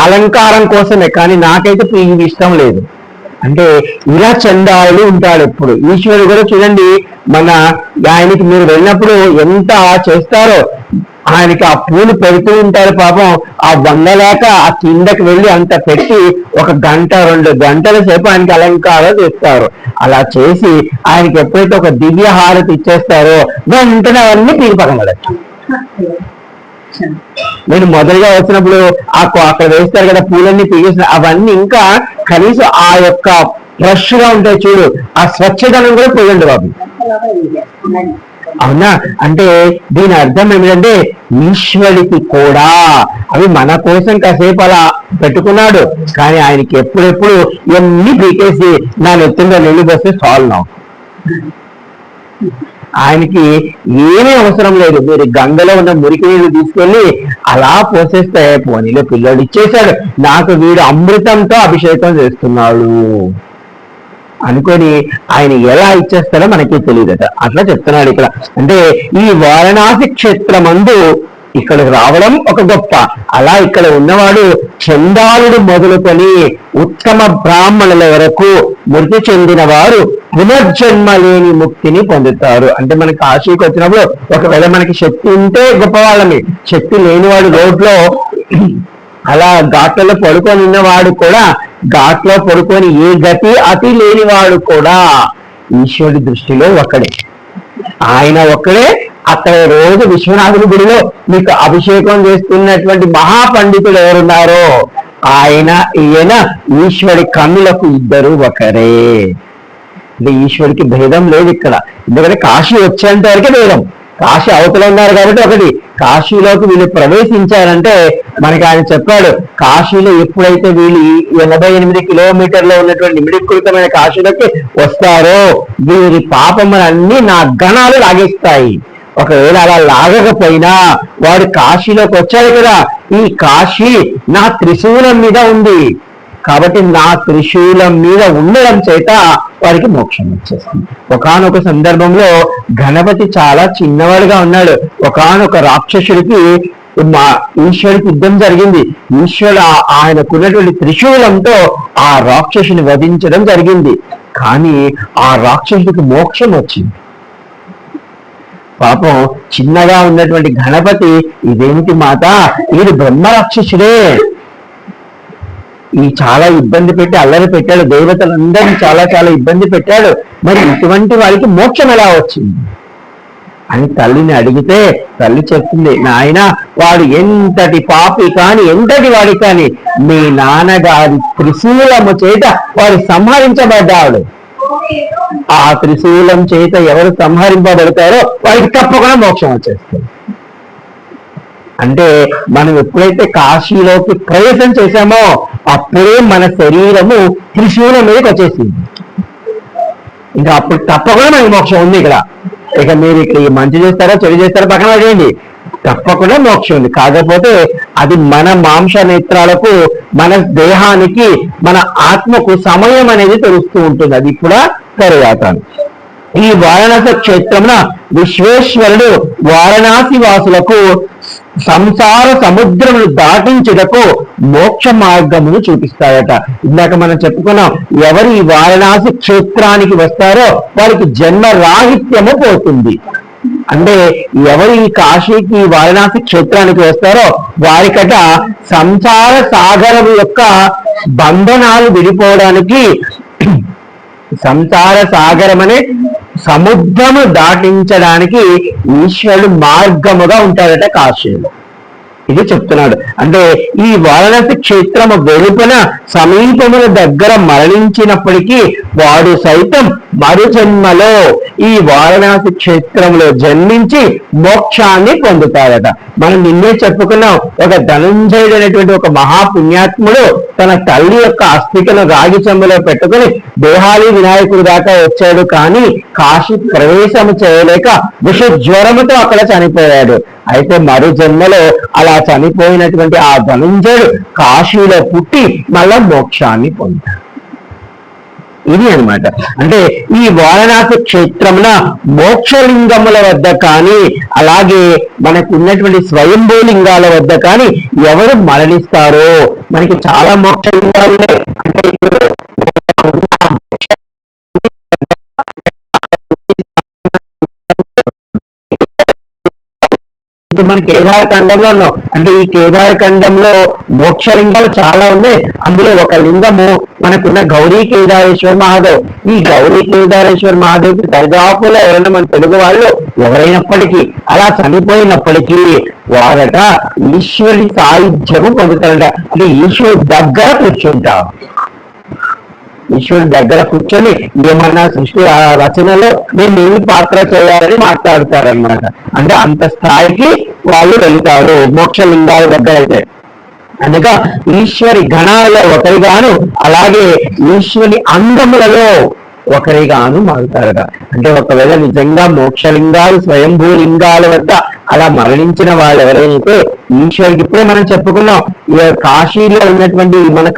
అలంకారం కోసమే కానీ నాకైతే ఇవి ఇష్టం లేదు. అంటే ఇలా చందాలు ఉంటాడు ఎప్పుడు ఈశ్వరుడు కూడా చూడండి మన ఆయనకి మీరు వెళ్ళినప్పుడు ఎంత చేస్తారో ఆయనకి ఆ పూలు పెడుతూ ఉంటారు పాపం. ఆ వందలేక ఆ కిందకి వెళ్ళి అంత పెట్టి ఒక గంట రెండు గంటల సేపు ఆయనకి అలంకారం చేస్తారు. అలా చేసి ఆయనకి ఎప్పుడైతే ఒక దివ్య హారతి ఇచ్చేస్తారో వెంటనే అవన్నీ పీకి పక్కన నేను మొదలుగా వచ్చినప్పుడు ఆ అక్కడ వేస్తారు కదా పూలన్నీ పీగేసిన అవన్నీ ఇంకా కనీసం ఆ యొక్క ఫ్రెష్గా ఉంటాయి చూడు. ఆ స్వచ్ఛదనం కూడా పోయండి బాబు. అవునా? అంటే దీని అర్థం ఏమిటంటే ఈశ్వరుడికి కూడా అవి మన కోసం కాసేపు అలా పెట్టుకున్నాడు. కానీ ఆయనకి ఎప్పుడెప్పుడు ఇవన్నీ పీకేసి నా నెత్తిందో నీళ్ళు వస్తే చాలు ఆయనకి ఏమీ అవసరం లేదు. మీరు గంగలో ఉన్న మురికి నీళ్ళు తీసుకెళ్ళి అలా పోసేస్తే పోనీలో పిల్లోడు ఇచ్చేశాడు. నాకు వీడు అమృతంతో అభిషేకం చేస్తున్నాడు. అనుకొని ఆయన ఎలా ఇచ్చేస్తాడో మనకి తెలియదట. అట్లా చెప్తున్నాడు ఇక్కడ. అంటే ఈ వారణాసి క్షేత్రమందు ఇక్కడికి రావడం ఒక గొప్ప అలా ఇక్కడ ఉన్నవాడు చందాలుడు మొదలుకొని ఉత్తమ బ్రాహ్మణుల వరకు మృతి చెందిన వారు పునర్జన్మ లేని ముక్తిని పొందుతారు. అంటే మనకి కాశీకి వచ్చినప్పుడు ఒకవేళ మనకి శక్తి ఉంటే గొప్పవాళ్ళని శక్తి లేనివాడు రోడ్లో అలా ఘాట్లలో పడుకొని ఉన్నవాడు కూడా ఘాట్లో పడుకొని ఏ గతి అతి లేనివాడు కూడా ఈశ్వరుడి దృష్టిలో ఒకడే. ఆయన ఒక్కడే అక్కడ రోజు విశ్వనాథుడి గుడిలో మీకు అభిషేకం చేస్తున్నటువంటి మహాపండితులు ఎవరున్నారో? ఆయన ఈయన ఈశ్వరి కన్నులకు ఇద్దరు ఒకరే. అంటే ఈశ్వరికి భేదం లేదు ఇక్కడ. ఎందుకంటే కాశీ వచ్చేంత వరకే భేదం. కాశీ అవతల ఉన్నారు కాబట్టి ఒకటి. కాశీలోకి వీళ్ళు ప్రవేశించారంటే మనకి ఆయన చెప్పాడు కాశీలో ఎప్పుడైతే వీళ్ళు ఎనభై ఎనిమిది కిలోమీటర్లో ఉన్నటువంటి నిమిడీకృతమైన కాశీలోకి వస్తారో వీరి పాపములన్నీ నా గణాలు లాగేస్తాయి. ఒకవేళ అలా లాగకపోయినా వాడు కాశీలోకి వచ్చాడు కదా. ఈ కాశీ నా త్రిశూలం మీద ఉంది. కాబట్టి నా త్రిశూలం మీద ఉండడం చేత వారికి మోక్షం వచ్చేస్తుంది ఒకానొక సందర్భంలో గణపతి చాలా చిన్నవాడుగా ఉన్నాడు. ఒకానొక రాక్షసుడికి మా ఈశ్వరుడికి యుద్ధం జరిగింది. ఈశ్వరుడు ఆయనకున్నటువంటి త్రిశూలంతో ఆ రాక్షసుని వధించడం జరిగింది. కానీ ఆ రాక్షసుడికి మోక్షం వచ్చింది. పాపం చిన్నగా ఉన్నటువంటి గణపతి ఇదేమిటి మాత? వీడు బ్రహ్మరాక్షసుడే. ఈ చాలా ఇబ్బంది పెట్టి అల్లరి పెట్టాడు. దేవతలందరినీ చాలా చాలా ఇబ్బంది పెట్టాడు. మరి ఇటువంటి వాడికి మోక్షం ఎలా వచ్చింది? అని తల్లిని అడిగితే తల్లి చెప్తుంది నాయన వాడు ఎంతటి పాపి కాని ఎంతటి వాడి కాని మీ నాన్నగారి త్రిశూలము చేత వాడు సంహరించబడ్డాడు. ఆ త్రిశూలం చేత ఎవరు సంహరింపబడతారో వారికి తప్పకుండా మోక్షం వచ్చేస్తుంది. అంటే మనం ఎప్పుడైతే కాశీలోకి ప్రవేశం చేశామో అప్పుడే మన శరీరము త్రిశూలం మీదకి వచ్చేసింది. ఇంకా అప్పుడు తప్పకుండా మనకి మోక్షం ఉంది ఇక్కడ. ఇక మీరు ఇక్కడ మంచి చేస్తారా చెడు చేస్తారా పక్కన పడేయండి తప్పకుండా మోక్షం ఉంది. కాకపోతే అది మన మాంస నేత్రాలకు మన దేహానికి మన ఆత్మకు సమయం అనేది తెలుస్తూ ఉంటుంది. అది కూడా తరువాత ఈ వారణాసి క్షేత్రమున విశ్వేశ్వరుడు వారణాసి వాసులకు సంసార సముద్రమును దాటించుటకు మోక్ష మార్గమును చూపిస్తాడట. ఇందాక మనం చెప్పుకున్నాం ఎవరు ఈ వారణాసి క్షేత్రానికి వస్తారో వారికి జన్మ రాహిత్యము పోతుంది. అంటే ఎవరు ఈ కాశీకి వారణాసి క్షేత్రానికి వస్తారో వారికట సంసార సాగరం యొక్క బంధనాలు విడిపోవడానికి సంసార సాగరం అనే సముద్రము దాటించడానికి ఈశ్వరుడు మార్గముగా ఉంటాడట కాశీలో. ఇది చెప్తున్నాడు. అంటే ఈ వారణాసి క్షేత్రము వెలుపల సమీపముల దగ్గర మరణించినప్పటికీ వాడు సైతం మరు జన్మలో ఈ వారణాసి క్షేత్రంలో జన్మించి మోక్షాన్ని పొందుతాడట. మనం నిన్నే చెప్పుకున్నాం ఒక ధనంజయుడు అనేటువంటి ఒక మహాపుణ్యాత్ముడు తన తల్లి యొక్క అస్థికను రాగి చెంబులో పెట్టుకుని దేహాలి వినాయకుడి దాకా వచ్చాడు కానీ కాశీ ప్రవేశము చేయలేక విష జ్వరముతో అక్కడ చనిపోయాడు. అయితే మరు జన్మలో అలా చనిపోయినటువంటి ఆ ధనంజయుడు కాశీలో పుట్టి మళ్ళా మోక్షాన్ని పొందాడు ఇది అన్నమాట. అంటే ఈ వారణాసి క్షేత్రమున మోక్షలింగముల వద్ద కానీ అలాగే మనకు ఉన్నటువంటి స్వయంభూ లింగాల వద్ద కానీ ఎవరు మరణిస్తారో? మనకి చాలా మోక్షలింగాలు ఉన్నాయి. అంటే ఇప్పుడు మన కేదార ఖండంలో ఉన్నాం. అంటే ఈ కేదార ఖండంలో మోక్షలింగాలు చాలా ఉన్నాయి. అందులో ఒక లింగము మనకున్న గౌరీ కేదారేశ్వర మహాదేవ్. ఈ గౌరీ కేదారేశ్వర మహాదేవ్ దరిదాపులో ఎవరైనా మన తెలుగు వాళ్ళు ఎవరైనప్పటికీ అలా చనిపోయినప్పటికీ వారట ఈశ్వరుడి సాయుధ్యము పొందుతారట. అంటే ఈశ్వరుడు దగ్గర కూర్చుంటాం. ఈశ్వరుడు దగ్గర కూర్చొని ఏమన్నా సృష్టి రచనలో నేను ఏమి పాత్ర చేయాలని మాట్లాడతారన్నమాట. అంటే అంత స్థాయికి వాళ్ళు వెళ్తారు. మోక్షలింగాల దగ్గర అయితే. అనగా ఈశ్వరి గణాలలో ఒకరిగాను అలాగే ఈశ్వరి అంగములలో ఒకరిగాను మారుతారట. అంటే ఒకవేళ నిజంగా మోక్షలింగాలు స్వయంభూ లింగాల వద్ద అలా మరణించిన వాళ్ళు ఎవరైతే ఈశ్వరికి ఇప్పుడే మనం చెప్పుకున్నాం ఈ కాశీలో ఉన్నటువంటి మన